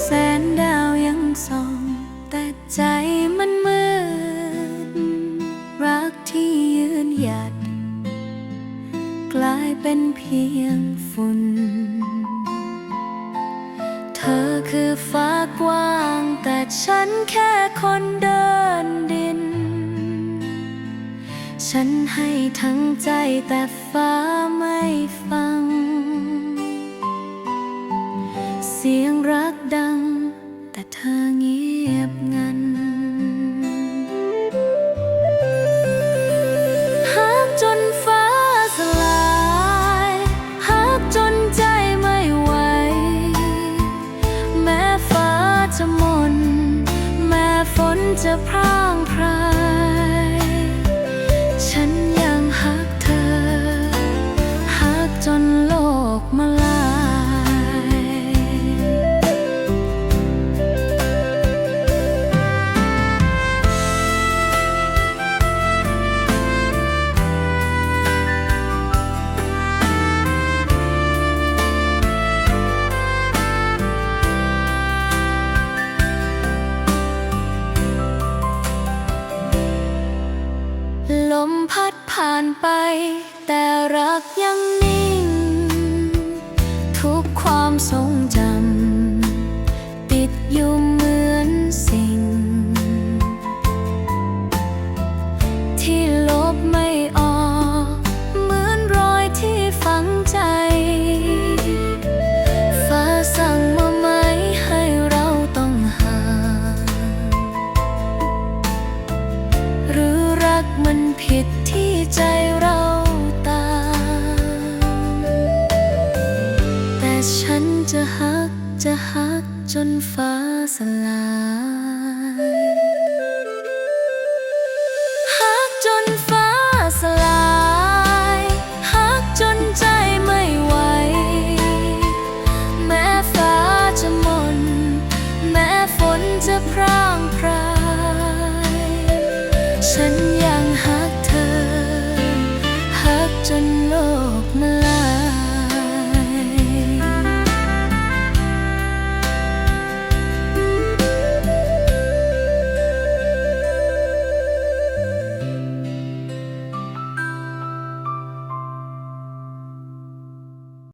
แสงดาวยังส่อง แต่ใจมันมืด รักที่ยืนหยัด กลายเป็นเพียงฝุ่น เธอคือฟ้ากว้าง แต่ฉันแค่คนเดินดิน ฉันให้ทั้งใจแต่ฟ้าไม่ฟัง สียงรักดัง แต่เธอเงียบงัน หักจนฟ้าสลาย หักจนใจไม่ไหว แม้ฟ้าจะมน แม้ฝนจะพร่า ไป แต่รักยังนิ่ง ทุกความทรงจำติดอยู่เหมือนสิ่ง ที่ลบไม่ออก เหมือนรอยที่ฝังใจ ฟ้าสั่งมาไหมให้เราต้องห่างหรือรักมันผิดที่ ฉันจะหักจะหักจนฟ้าสลายหักจนฟ้าสลายหักจนใจไม่ไหว แม้ฟ้าจะมน แม้ฝนจะพร่างพรายฉัน